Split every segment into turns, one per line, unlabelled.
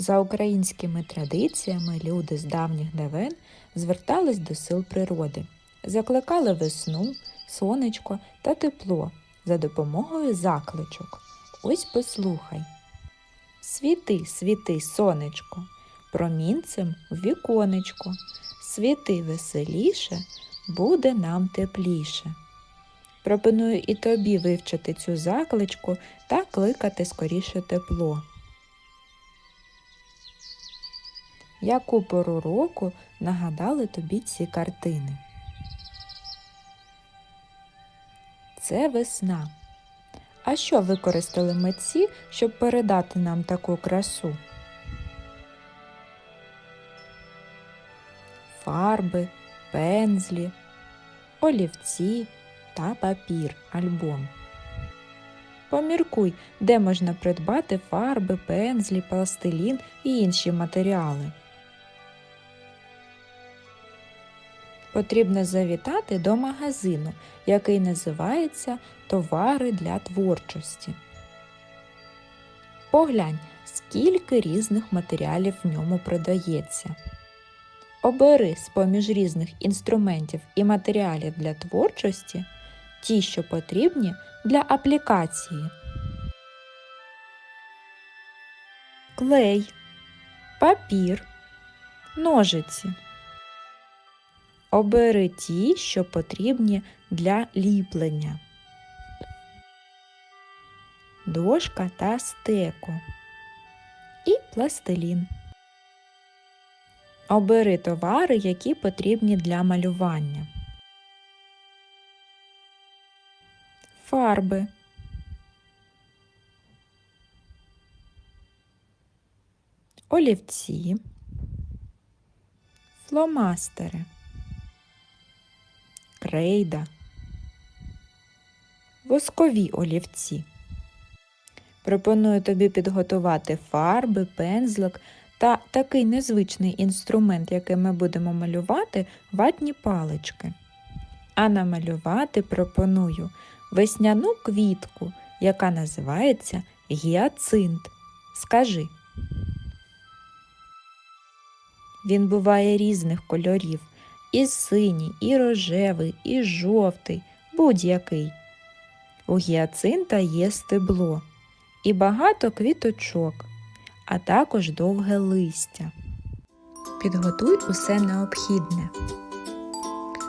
За українськими традиціями люди з давніх давен звертались до сил природи, закликали весну, сонечко та тепло за допомогою закличок. Ось послухай. Світи, світи, сонечко, промінцем в віконечко, світи веселіше, буде нам тепліше. Пропоную і тобі вивчити цю закличку та кликати скоріше тепло. Яку пору року нагадали тобі ці картини? Це весна. А що використали митці, щоб передати нам таку красу? Фарби, пензлі, олівці та папір, альбом. Поміркуй, де можна придбати фарби, пензлі, пластилін і інші матеріали. Потрібно завітати до магазину, який називається Товари для творчості. Поглянь, скільки різних матеріалів в ньому продається. Обери з-поміж різних інструментів і матеріалів для творчості ті, що потрібні для аплікації. Клей, папір, ножиці. Обери ті, що потрібні для ліплення. Дошка та стеко. І пластилін. Обери товари, які потрібні для малювання. Фарби. Олівці. Фломастери. Крейда. Воскові олівці. Пропоную тобі підготувати фарби, пензлик та такий незвичний інструмент, який ми будемо малювати, ватні палички. А намалювати пропоную весняну квітку, яка називається гіацинт. Скажи. Він буває різних кольорів і синій, і рожевий, і жовтий, будь-який. У гіацинта є стебло і багато квіточок, а також довге листя. Підготуй усе необхідне.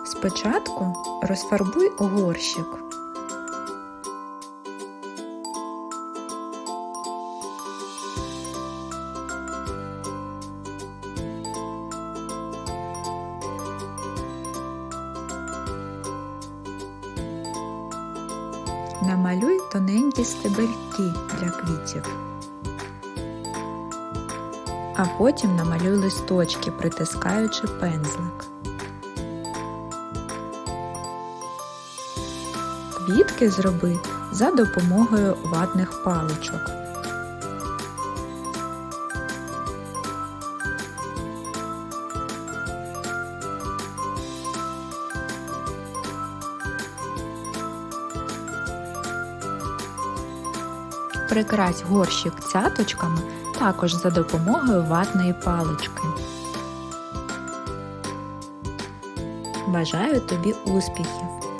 Спочатку розфарбуй горщик. Намалюй тоненькі стебельки для квітів. А потім намалюй листочки, притискаючи пензлик. Квітки зроби за допомогою ватних паличок. Прикрась горщик цяточками також за допомогою ватної палички. Бажаю тобі успіхів!